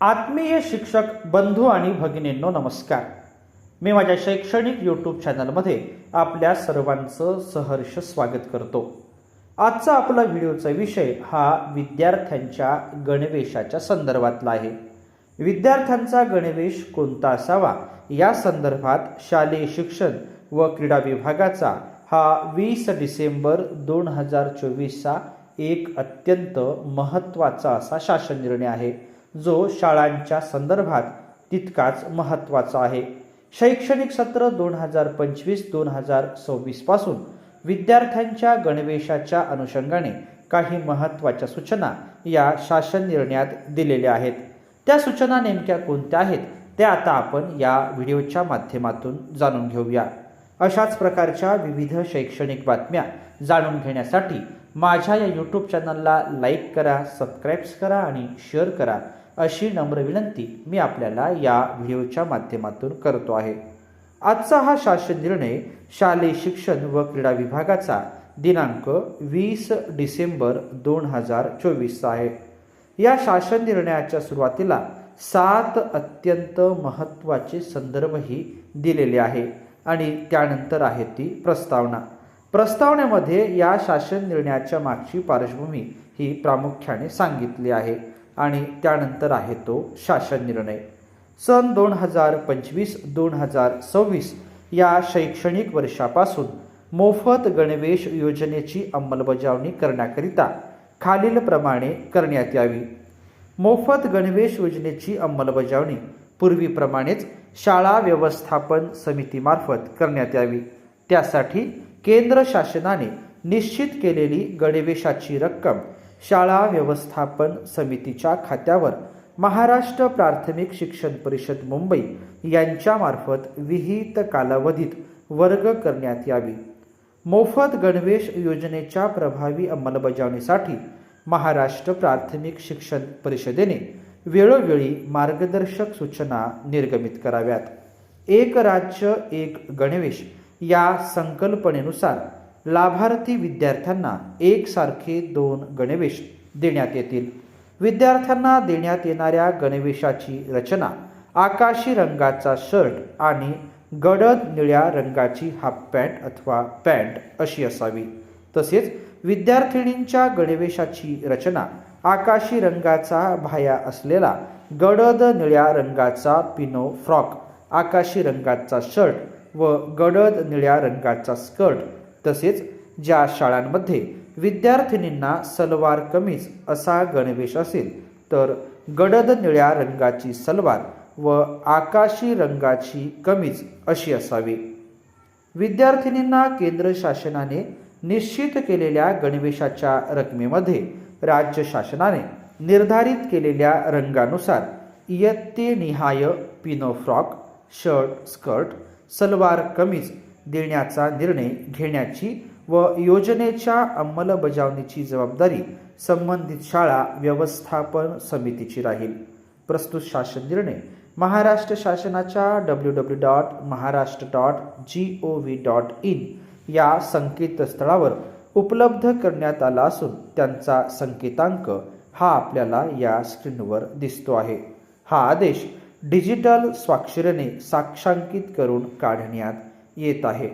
आत्मीय शिक्षक बंधू आणि भगिनींनो नमस्कार. मी माझ्या शैक्षणिक यूट्यूब चॅनलमध्ये आपल्या सर्वांचं सहर्ष स्वागत करतो. आजचा आपला व्हिडिओचा विषय हा विद्यार्थ्यांच्या गणवेशाच्या संदर्भातला आहे. विद्यार्थ्यांचा गणवेश कोणता असावा? या संदर्भात शालेय शिक्षण व क्रीडा विभागाचा हा वीस डिसेंबर दोन हजार चोवीसचा एक अत्यंत महत्त्वाचा असा शासन निर्णय आहे. जो शाळांच्या संदर्भात तितकाच महत्त्वाचा आहे. शैक्षणिक सत्र दोन हजार पंचवीस दोन हजार सव्वीसपासून विद्यार्थ्यांच्या गणवेशाच्या अनुषंगाने काही महत्त्वाच्या सूचना या शासन निर्णयात दिलेल्या आहेत. त्या सूचना नेमक्या कोणत्या आहेत त्या आता आपण या व्हिडिओच्या माध्यमातून जाणून घेऊया. अशाच प्रकारच्या विविध शैक्षणिक बातम्या जाणून घेण्यासाठी माझ्या या यूट्यूब चॅनलला लाईक करा सबस्क्राईब्स करा आणि शेअर करा. अशी नम्र विनंती मी आपल्याला या व्हिडिओच्या माध्यमातून करतो आहे. आजचा हा शासन निर्णय शालेय शिक्षण व क्रीडा विभागाचा दिनांक वीस डिसेंबर दोन हजार चोवीसचा आहे. या शासन निर्णयाच्या सुरुवातीला सात अत्यंत महत्त्वाचे संदर्भही दिलेले आहे आणि त्यानंतर आहे ती प्रस्तावना. प्रस्तावनेमध्ये या शासन निर्णयाच्या मागची पार्श्वभूमी ही प्रामुख्याने सांगितली आहे. आणि त्यानंतर आहे तो शासन निर्णय. सन दोन हजार पंचवीस दोन हजार सव्वीस या शैक्षणिक वर्षापासून मोफत गणवेश योजनेची अंमलबजावणी करण्याकरिता खालीलप्रमाणे करण्यात यावी. मोफत गणवेश योजनेची अंमलबजावणी पूर्वीप्रमाणेच शाळा व्यवस्थापन समितीमार्फत करण्यात यावी. त्यासाठी केंद्र शासनाने निश्चित केलेली गणवेशाची रक्कम शाळा व्यवस्थापन समितीच्या खात्यावर महाराष्ट्र प्राथमिक शिक्षण परिषद मुंबई यांच्यामार्फत विहित कालावधीत वर्ग करण्यात यावी. मोफत गणवेश योजनेच्या प्रभावी अंमलबजावणीसाठी महाराष्ट्र प्राथमिक शिक्षण परिषदेने वेळोवेळी मार्गदर्शक सूचना निर्गमित कराव्यात. एक राज्य एक गणवेश या संकल्पनेनुसार लाभार्थी विद्यार्थ्यांना एकसारखे दोन गणवेश देण्यात येतील. विद्यार्थ्यांना देण्यात येणाऱ्या गणवेशाची रचना आकाशी रंगाचा शर्ट आणि गडद निळ्या रंगाची हाफ पॅन्ट अथवा पॅन्ट अशी असावी. तसेच विद्यार्थिनींच्या गणवेशाची रचना आकाशी रंगाचा भाया असलेला गडद निळ्या रंगाचा पिनो फ्रॉक आकाशी रंगाचा शर्ट व गडद निळ्या रंगाचा स्कर्ट तसेच ज्या शाळांमध्ये विद्यार्थिनींना सलवार कमीज असा गणवेश असेल तर गडद निळ्या रंगाची सलवार व आकाशी रंगाची कमीज अशी असावी. विद्यार्थिनींना केंद्र शासनाने निश्चित केलेल्या गणवेशाच्या रकमेमध्ये राज्य शासनाने निर्धारित केलेल्या रंगानुसार इयत्तेनिहाय पिनो frock shirt skirt salwar kameez देण्याचा निर्णय घेण्याची व योजनेच्या अंमलबजावणीची जबाबदारी संबंधित शाळा व्यवस्थापन समितीची राहील. प्रस्तुत शासन निर्णय महाराष्ट्र शासनाच्या W W dot Maharashtra dot G O V dot in या संकेतस्थळावर उपलब्ध करण्यात आला असून त्यांचा संकेतांक हा आपल्याला या स्क्रीनवर दिसतो आहे. हा आदेश डिजिटल स्वाक्षरीने साक्षांकित करून काढण्यात येत आहे.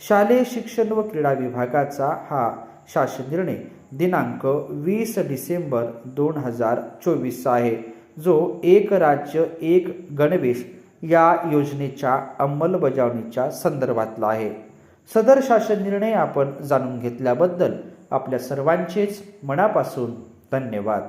शालेय शिक्षण व क्रीडा विभागाचा हा शासन निर्णय दिनांक वीस डिसेंबर दोन हजार चोवीसचा आहे जो एक राज्य एक गणवेश या योजनेच्या अंमलबजावणीच्या संदर्भातला आहे. सदर शासन निर्णय आपण जाणून घेतल्याबद्दल आपल्या सर्वांचेच मनापासून धन्यवाद.